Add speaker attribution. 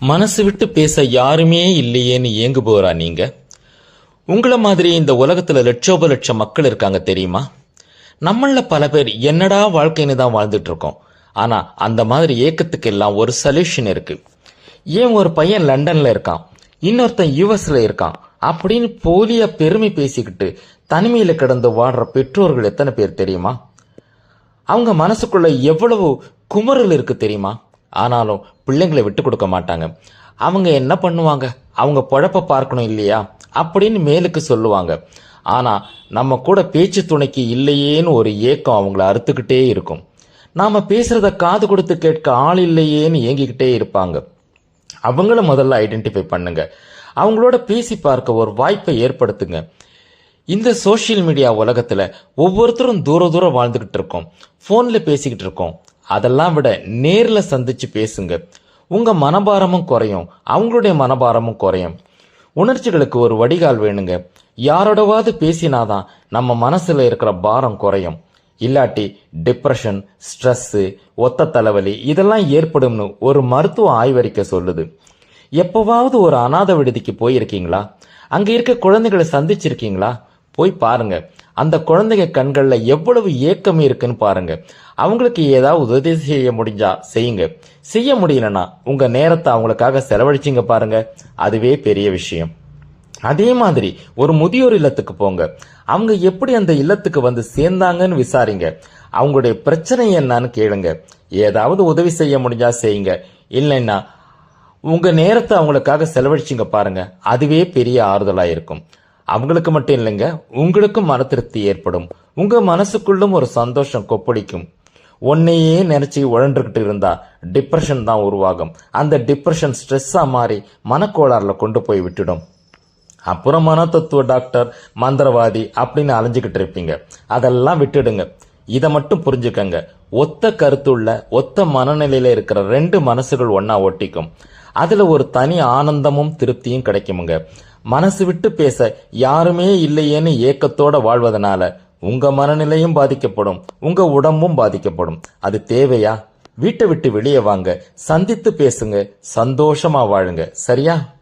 Speaker 1: மனசு விட்டு பேச யாருமே இல்லையேன்னு ஏங்கு நீங்க? உங்களை மாதிரி இந்த உலகத்துல லட்சோப லட்சம் மக்கள் இருக்காங்க தெரியுமா? நம்மள பல பேர் என்னடா வாழ்க்கைன்னு தான் வாழ்ந்துட்டு இருக்கோம் ஆனா அந்த மாதிரி ஏக்கத்துக்கு எல்லாம் ஒரு சொல்யூஷன் இருக்கு. ஏன் ஒரு பையன் லண்டன்ல இருக்கான்? இன்னொருத்தன் யூஎஸ்ல இருக்கான்? அப்படின்னு போலியா பெருமை பேசிக்கிட்டு தனிமையில கிடந்து வாடுற பெற்றோர்கள் எத்தனை பேர் தெரியுமா? அவங்க மனசுக்குள்ள எவ்வளவு குமரல் இருக்கு தெரியுமா? ஆனாலும் பிள்ளைங்களை விட்டு கொடுக்க மாட்டாங்க. அவங்க என்ன பண்ணுவாங்க? அவங்க பொழப்ப பார்க்கணும் இல்லையா? அப்படின்னு மேலுக்கு சொல்லுவாங்க. ஆனால் நம்ம கூட பேச்சு துணைக்கு இல்லையேன்னு ஒரு ஏக்கம் அவங்கள அறுத்துக்கிட்டே இருக்கும். நாம் பேசுகிறத காது கொடுத்து கேட்க ஆள் இல்லையேன்னு ஏங்கிக்கிட்டே இருப்பாங்க. அவங்கள முதல்ல ஐடென்டிஃபை பண்ணுங்க. அவங்களோட பேசி பார்க்க ஒரு வாய்ப்பை ஏற்படுத்துங்க. இந்த சோஷியல் மீடியா உலகத்தில் ஒவ்வொருத்தரும் தூர தூரம் வாழ்ந்துக்கிட்டு இருக்கோம். ஃபோனில் பேசிக்கிட்டு இருக்கோம். அதெல்லாம் விட நேரில் சந்திச்சு பேசுங்க. உங்கள் மனபாரமும் குறையும். அவங்களுடைய மனபாரமும் குறையும். உணர்ச்சிகளுக்கு ஒரு வடிகால் வேணுங்க. யாரோடவாவது பேசினாதான் நம்ம மனசில் இருக்கிற பாரம் குறையும். இல்லாட்டி டிப்ரெஷன் ஸ்ட்ரெஸ்ஸு ஒத்த தலைவலி இதெல்லாம் ஏற்படும்னு ஒரு மருத்துவ ஆய்வறிக்கை சொல்லுது. எப்போவாவது ஒரு அனாத விடுதிக்கு போயிருக்கீங்களா? அங்கே இருக்க குழந்தைகளை சந்திச்சிருக்கீங்களா? போய் பாருங்கள் அந்த குழந்தைங்க கண்களில் எவ்வளவு ஏக்கம் இருக்குன்னு பாருங்க. அவங்களுக்கு ஏதாவது உதவி செய்ய முடிஞ்சா செய்யுங்க. செய்ய முடியலன்னா உங்க நேரத்தை அவங்களுக்காக செலவழிச்சிங்க பாருங்க. அதுவே பெரிய விஷயம். அதே மாதிரி ஒரு முதியோர் இல்லத்துக்கு போங்க. அவங்க எப்படி அந்த இல்லத்துக்கு வந்து சேர்ந்தாங்கன்னு விசாரிங்க. அவங்களுடைய பிரச்சனை என்னன்னு கேளுங்க. ஏதாவது உதவி செய்ய முடிஞ்சா செய்யுங்க. இல்லைன்னா உங்க நேரத்தை அவங்களுக்காக செலவழிச்சிங்க பாருங்க. அதுவே பெரிய ஆறுதலா இருக்கும். அவங்களுக்கு மட்டும் இல்லைங்க உங்களுக்கும் மன திருப்தி ஏற்படும். உங்கள் மனசுக்குள்ளும் ஒரு சந்தோஷம் கொப்பளிக்கும். ஒன்னையே நினச்சி உழன்றுக்கிட்டு இருந்தா டிப்ரெஷன் தான் உருவாகும். அந்த டிப்ரெஷன் ஸ்ட்ரெஸ்ஸாக மாறி மனக்கோளாறில் கொண்டு போய் விட்டுடும். அப்புறம் மன தத்துவ டாக்டர் மந்திரவாதி அப்படின்னு அலைஞ்சிக்கிட்டு இருப்பீங்க. அதெல்லாம் விட்டுடுங்க. இதை மட்டும் புரிஞ்சுக்கங்க. ஒத்த கருத்துள்ள ஒத்த மனநிலையில இருக்கிற ரெண்டு மனசுகள் ஒன்னா ஒட்டிக்கும். அதுல ஒரு தனி ஆனந்தமும் திருப்தியும் கிடைக்குமுங்க. மனசு விட்டு பேச யாருமே இல்லையேன்னு ஏக்கத்தோட வாழ்வதனால உங்க மனநிலையும் பாதிக்கப்படும் உங்க உடம்பும் பாதிக்கப்படும். அது தேவையா? வீட்டை விட்டு வெளியே வாங்க சந்தித்து பேசுங்க சந்தோஷமா வாழுங்க. சரியா?